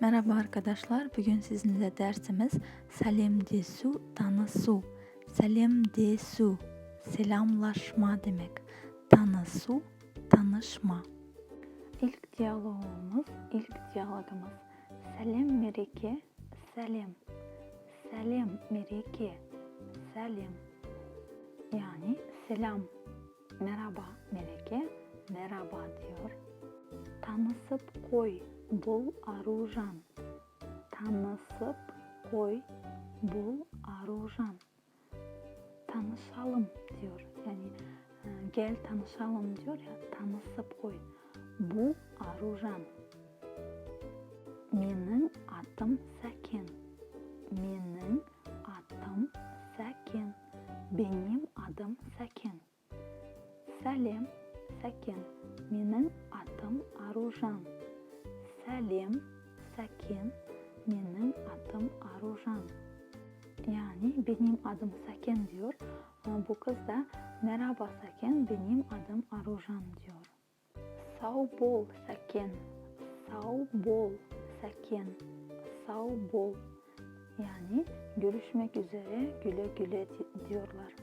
Merhaba arkadaşlar. Bugün sizinle dersimiz Salim desu tanısu. Salim desu selamlaşma demek. Tanısu tanışma. İlk diyalogumuz, ilk diyalogumuz. Salim mereke, salim. Salim mereke, salim. Yani selam. Merhaba mereke, merhaba diyor. Tanısıp koy, bul arujan. Tanısıp koy, bul arujan. Tanışalım diyor. Yani gel tanışalım diyor koy. Bu arujan. Менің атым Сәкен. Менің атым Сәкен. Benim adım Сәкен. Сәлем, Сәкен. Менің атым Аружан. Selim, Sakin, benim adım Arujan. Yani benim adım Sakin diyor. Bu kız da merhaba Sakin, benim adım Arujan diyor. Sağ bol Sakin, sağ bol Sakin, sağ bol. Yani görüşmek üzere güle güle diyorlar.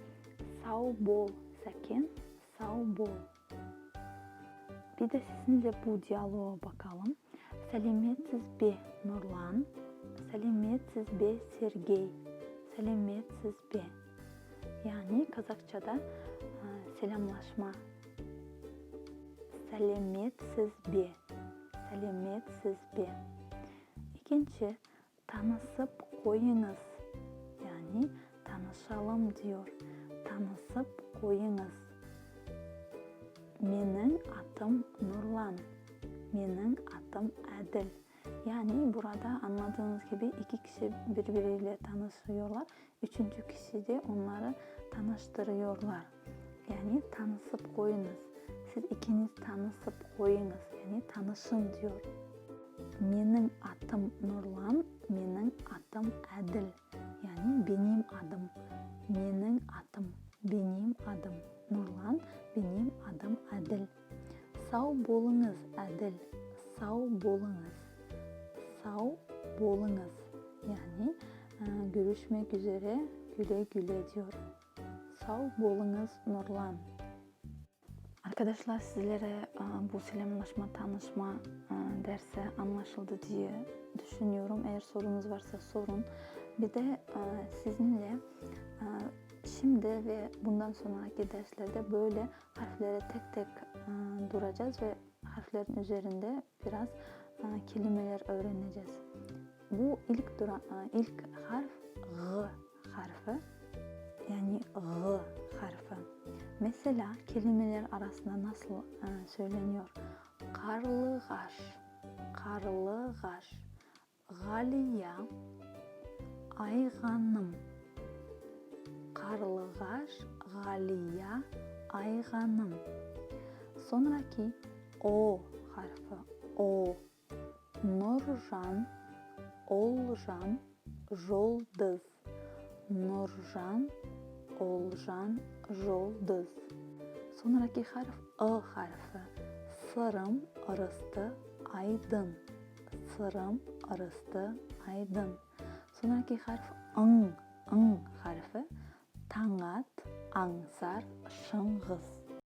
Sağ bol Sakin, sağ bol. Bir de sizinle bu diyaloğa bakalım. сәлеметсіз бе нұрлан? Сәлеметсіз бе сергей? Сәлеметсіз бе? Яғни қазақшада ә, сәлемлашма сәлеметсіз бе сәлеметсіз бе. Екінші танысып қойыңыз. Яғни танышалым diyor танысып қойыңыз менің атым нұрлан. Менің adım adil. Yani burada anladığınız gibi iki kişi birbiriyle tanışıyorlar. Üçüncü kişi de onları tanıştırıyorlar. Yani tanışıp koyunuz. Siz ikiniz tanışıp koyunuz. Yani tanışın diyor. Mening adım Nurlan, mening adım Adil. Yani benim adım. Mening adım, benim adım Nurlan, benim adım Adil. Sağ bolunuz Adil sağ bolunuz. Sağ bolunuz. Yani e, görüşmek üzere güle güle diyorum. Sağ bolunuz Nurlan. Arkadaşlar sizlere e, bu selamlaşma, tanışma e, dersi anlaşıldı diye düşünüyorum. Eğer sorunuz varsa sorun. Bir de sizinle şimdi ve bundan sonraki derslerde böyle harflere tek tek duracağız ve harflerin üzerinde biraz e, kelimeler öğreneceğiz. Bu ilk dura, e, ilk harf G harfi. Yani G harfi. Mesela kelimeler arasında nasıl e, söyleniyor? Karlıgaş, karlıgaş, Galiya, Ayğanım, Karlıgaş, Galiya, Ayğanım. Sonraki O harfi. O. Nurjan, Oljan, Joldız. Nurjan, Oljan, Joldız. Sonraki harf I harfi. Sırım, arıstı, aydın. Sırım, arıstı, aydın. Sonraki harf ın, ın harfi. Tangat, angsar, şıngız.